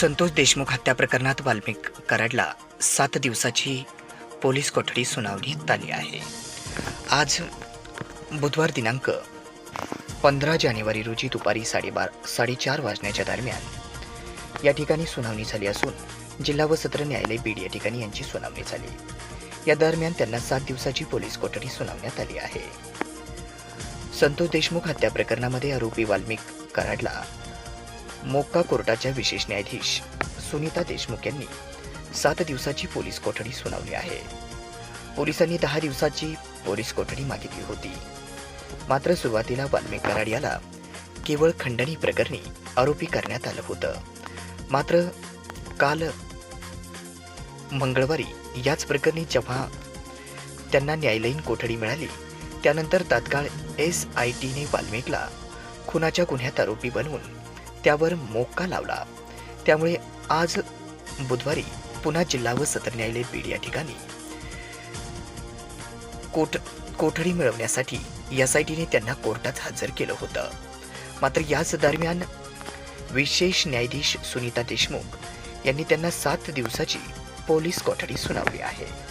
संतोष देशमुख हत्या प्रकरणात वाल्मिक कराडला सात दिवसाची पोलीस कोठडी सुनावण्यात आली आहे. आज बुधवार दिनांक पंधरा जानेवारी रोजी दुपारी साडेबार साडेचार वाजण्याच्या दरम्यान या ठिकाणी सुनावणी झाली असून जिल्हा व सत्र न्यायालय बीड या ठिकाणी यांची सुनावणी झाली. या दरम्यान त्यांना सात दिवसाची पोलीस कोठडी सुनावण्यात आली आहे. संतोष देशमुख हत्या प्रकरणामध्ये आरोपी वाल्मिक कराडला मोक्का कोर्टाच्या विशेष न्यायाधीश सुनीता देशमुख यांनी सात दिवसाची पोलीस कोठडी सुनावली आहे. पोलिसांनी दहा दिवसाची पोलीस कोठडी मागितली होती. मात्र सुरुवातीला वाल्मिक कराड याला केवळ खंडणी प्रकरणी आरोपी करण्यात आलं होतं. मात्र काल मंगळवारी याच प्रकरणी जेव्हा त्यांना न्यायालयीन कोठडी मिळाली त्यानंतर तात्काळ एस आय टीने वाल्मिकला खुनाच्या गुन्ह्यात आरोपी बनवून त्यावर मोक्का लावला. त्यामुळे आज बुधवारी पुन्हा जिल्हा व सत्र न्यायालय बीड या ठिकाणी. कोठ कोठडी मिळवण्यासाठी एस आय टीने त्यांना कोर्टात हजर केलं होतं. मात्र याच दरम्यान विशेष न्यायाधीश सुनीता देशमुख यांनी त्यांना सात दिवसाची पोलीस कोठडी सुनावली आहे.